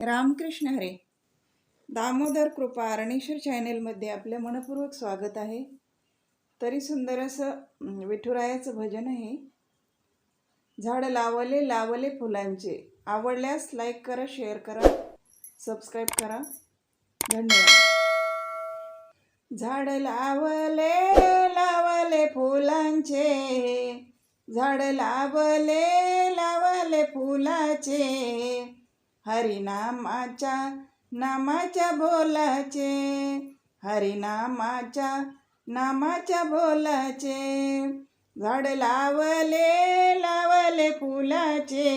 रामकृष्ण हरे. दामोदर कृपा अरणेश्वर चॅनेलमध्ये आपलं मनपूर्वक स्वागत आहे. तरी सुंदर असं विठुरायाचं भजन आहे झाड लावले लावले फुलांचे. आवडल्यास लाईक करा शेअर करा सबस्क्राईब करा. धन्यवाद. झाड लावले लावले फुलांचे. झाड लावले लावले फुलाचे. हरिनामाच्या नामाच्या बोलाचे हरिनामाच्या नामाच्या बोलाचे. झाड लावले लावले फुलाचे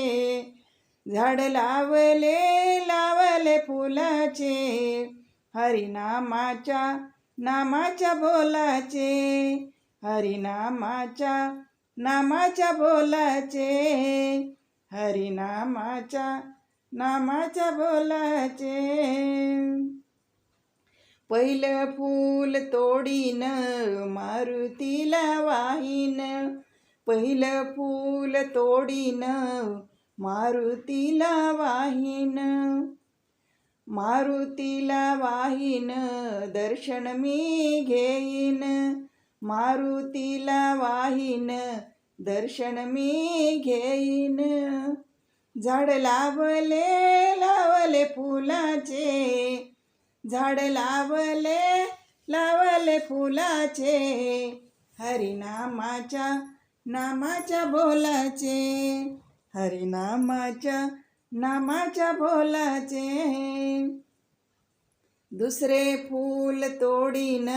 झाड लावले लावले फुलाचे हरिनामाच्या नामाच्या बोलाचे हरिनामाच्या नामाच्या बोलाचे हरिनामाच्या नामाच्या बोलाचे. पहिलं फूल तोडीन मारुतीला वाहीन. पहिलं फूल तोडीन मारुतीला वाहीन. मारुतीला वाहीन दर्शन मी घेईन. मारुतीला वाहीन दर्शन मी घेईन. झाड लावले लावले फुलाचे. झाड लावले लावले फुलाचे. हरिनामाच्या नामाच्या बोलाचे. हरिनामाच्या नामाच्या बोलाचे. दुसरे फूल तोडीन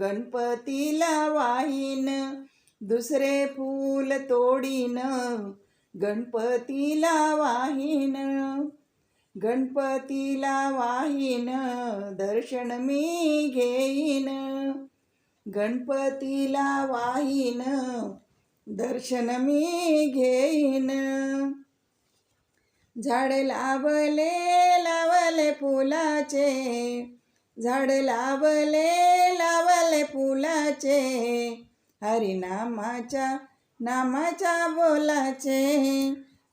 गणपतीला वाहीन. दुसरे फूल तोडीन गणपतीला वाहीन गणपतीला वाहीन दर्शन मी घेईन. गणपतीला वाहीन दर्शन मी घेईन. झाड लावले लावले फुलाचे. झाड लावले लावले फुलाचे. हरिनामाच्या नामाच्या बोलाचे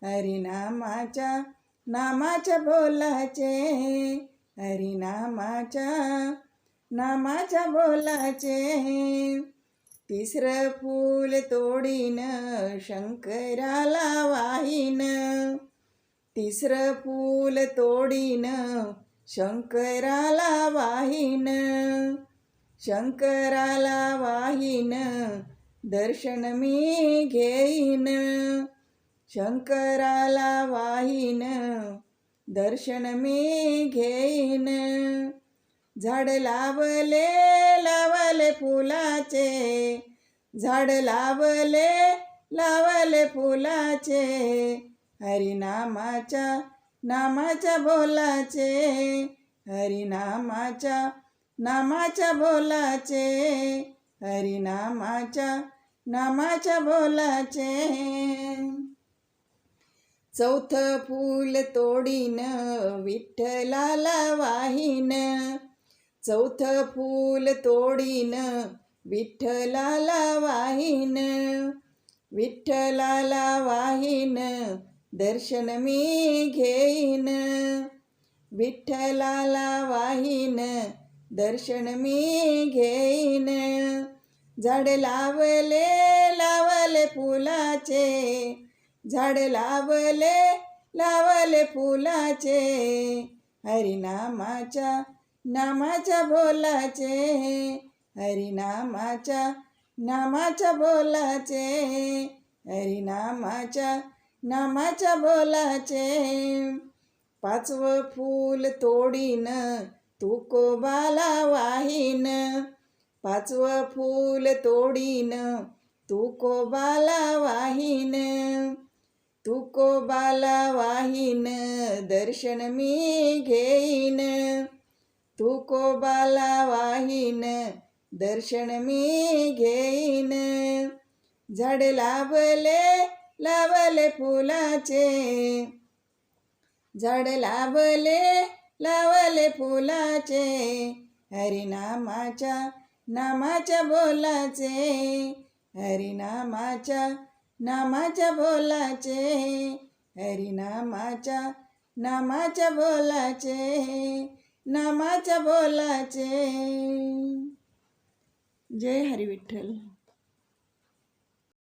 हरिनामाच्या नामाच्या बोलाचे हरिनामाच्या नामाच्या बोलाचे तिसरं फूल तोडीन शंकराला वाहीन. तिसरं फूल तोडीन शंकराला वाहीन. शंकराला वाहीन दर्शन मी घेईन. शंकराला वाहीन. दर्शन मी घेईन. झाड लावले लावले फुलाचे. झाड लावले लावले फुलाचे. हरिनामाच्या नामाच्या बोलाचे. हरिनामाच्या नामाच्या बोलाचे. हरिनामाच्या नामाच्या बोलाचे. चौथं फूल तोडीन विठ्ठलाला वाहीन. चौथं फूल तोडीन विठ्ठलाला वाहीन. विठ्ठलाला वाहीन दर्शन मी घेईन. विठ्ठलाला वाहीन दर्शन मी घेईन. झाड लावले लावले फुलाचे. झाड लावले लावले फुलाचे. हरिनामाच्या नामाच्या बोलाचे. हरिनामाच्या नामाच्या बोलाचे. हरिनामाच्या नामाच्या बोलाचे. पाचवं फूल तोडीन तुकोबाला वाहीन. पाचवं फूल तोडीन तुकोबाला वाहीन. तुकोबाला वाहीन दर्शन मी घेईन. तुकोबाला वाहीन दर्शन मी घेईन. झाड लावले लावले फुलाचे. झाड लावले लावले फुलाचे. हरिनामाच्या नामाच्या बोलाचे हरिनामाच्या नामाच्या बोलाचे हरिनामाच्या नामाच्या बोलाचे नामाच्या बोलाचे. जय हरी विठ्ठल.